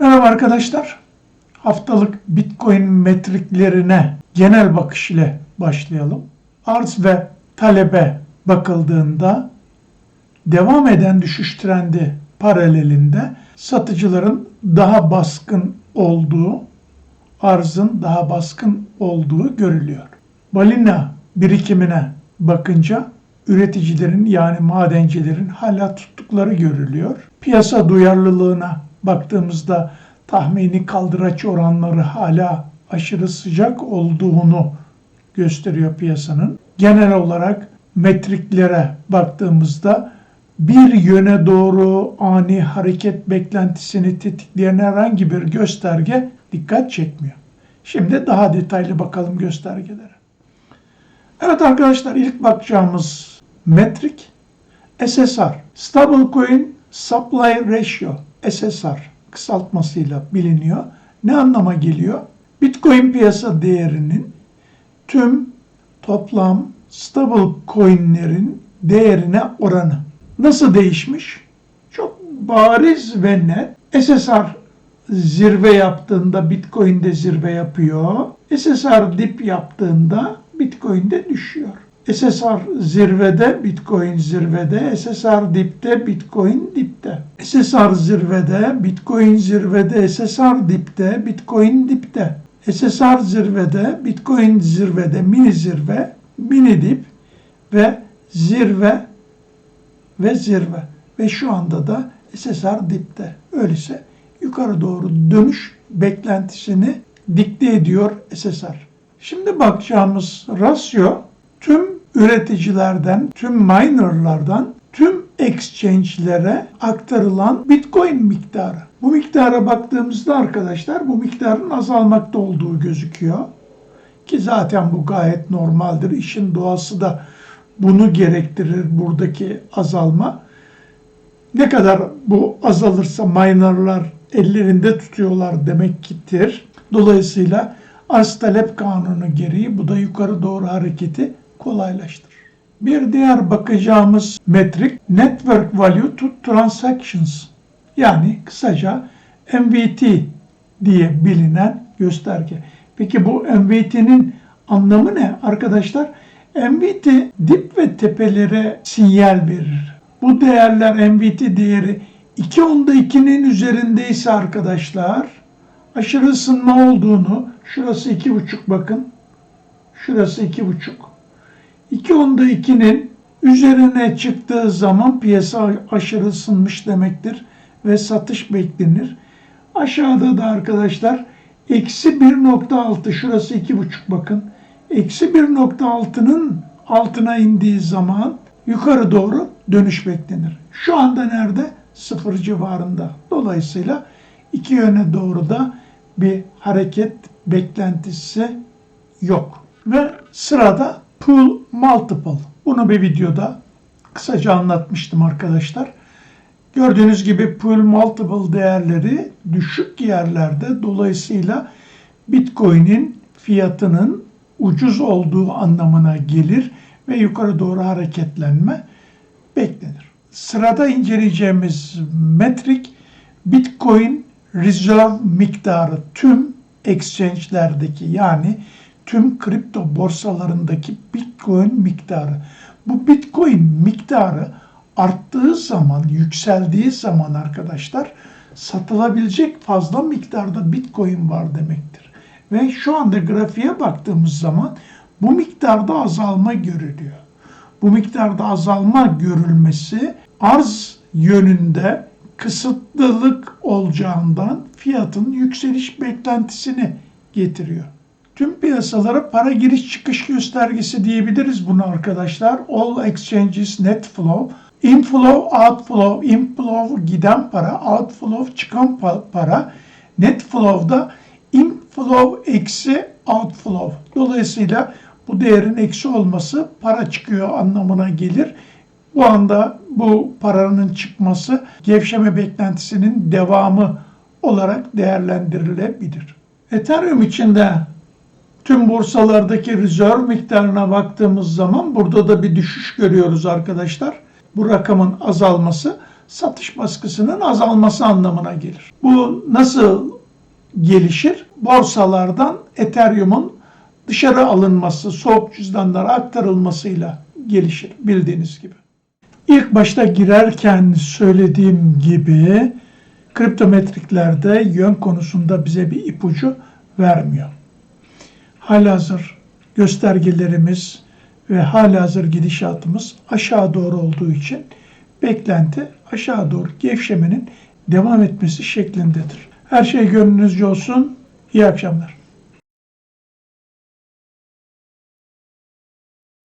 Merhaba arkadaşlar. Haftalık Bitcoin metriklerine genel bakış ile başlayalım. Arz ve talebe bakıldığında devam eden düşüş trendi paralelinde satıcıların daha baskın olduğu, arzın daha baskın olduğu görülüyor. Balina birikimine bakınca üreticilerin yani madencilerin hala tuttukları görülüyor. Piyasa duyarlılığına baktığımızda tahmini kaldıraç oranları hala aşırı sıcak olduğunu gösteriyor piyasanın. Genel olarak metriklere baktığımızda bir yöne doğru ani hareket beklentisini tetikleyen herhangi bir gösterge dikkat çekmiyor. Şimdi daha detaylı bakalım göstergelere. Evet arkadaşlar ilk bakacağımız metrik SSR. Stablecoin Supply Ratio SSR kısaltmasıyla biliniyor. Ne anlama geliyor? Bitcoin piyasa değerinin tüm toplam stable coinlerin değerine oranı. Nasıl değişmiş? Çok bariz ve net. SSR zirve yaptığında Bitcoin de zirve yapıyor. SSR dip yaptığında Bitcoin de düşüyor. SSR zirvede, Bitcoin zirvede, SSR dipte, Bitcoin dipte. SSR zirvede, Bitcoin zirvede, SSR dipte, Bitcoin dipte. SSR zirvede, Bitcoin zirvede, mini zirve, mini dip ve zirve ve zirve. Ve şu anda da SSR dipte. Öyleyse yukarı doğru dönüş beklentisini dikte ediyor SSR. Şimdi bakacağımız rasyo tüm üreticilerden, tüm minerlardan, tüm exchange'lere aktarılan Bitcoin miktarı. Bu miktara baktığımızda arkadaşlar bu miktarın azalmakta olduğu gözüküyor. Ki zaten bu gayet normaldir. İşin doğası da bunu gerektirir buradaki azalma. Ne kadar bu azalırsa minerlar ellerinde tutuyorlar demektir. Dolayısıyla arz talep kanunu gereği bu da yukarı doğru hareketi kolaylaştırır. Bir diğer bakacağımız metrik Network Value to Transactions yani kısaca MVT diye bilinen gösterge. Peki bu MVT'nin anlamı ne arkadaşlar? MVT dip ve tepelere sinyal verir. Bu değerler MVT değeri 2 onda 2'nin üzerindeyse arkadaşlar aşırı ısınma olduğunu şurası 2,5 bakın. Şurası 2,5. 2 onda 2'nin üzerine çıktığı zaman piyasa aşırı ısınmış demektir ve satış beklenir. Aşağıda da arkadaşlar eksi 1.6 şurası 2.5 bakın. Eksi 1.6'nın altına indiği zaman yukarı doğru dönüş beklenir. Şu anda nerede? Sıfır civarında. Dolayısıyla iki yöne doğru da bir hareket beklentisi yok. Ve sırada pull multiple. Bunu bir videoda kısaca anlatmıştım arkadaşlar. Gördüğünüz gibi pull multiple değerleri düşük yerlerde dolayısıyla Bitcoin'in fiyatının ucuz olduğu anlamına gelir ve yukarı doğru hareketlenme beklenir. Sırada inceleyeceğimiz metrik Bitcoin Reserve miktarı tüm exchange'lerdeki yani tüm kripto borsalarındaki Bitcoin miktarı. Bu Bitcoin miktarı arttığı zaman, yükseldiği zaman arkadaşlar satılabilecek fazla miktarda Bitcoin var demektir. Ve şu anda grafiğe baktığımız zaman bu miktarda azalma görülüyor. Bu miktarda azalma görülmesi arz yönünde kısıtlılık olacağından fiyatın yükseliş beklentisini getiriyor. Tüm piyasalara para giriş çıkış göstergesi diyebiliriz bunu arkadaşlar. All exchanges net flow, inflow, outflow, inflow giden para, outflow çıkan para, net flow'da inflow eksi outflow. Dolayısıyla bu değerin eksi olması para çıkıyor anlamına gelir. Bu anda bu paranın çıkması gevşeme beklentisinin devamı olarak değerlendirilebilir. Ethereum içinde tüm borsalardaki rezerv miktarına baktığımız zaman burada da bir düşüş görüyoruz arkadaşlar. Bu rakamın azalması satış baskısının azalması anlamına gelir. Bu nasıl gelişir? Borsalardan Ethereum'un dışarı alınması, soğuk cüzdanlara aktarılmasıyla gelişir bildiğiniz gibi. İlk başta girerken söylediğim gibi kriptometriklerde yön konusunda bize bir ipucu vermiyor. Halihazır göstergelerimiz ve halihazır gidişatımız aşağı doğru olduğu için beklenti aşağı doğru gevşemenin devam etmesi şeklindedir. Her şey gönlünüzce olsun. İyi akşamlar.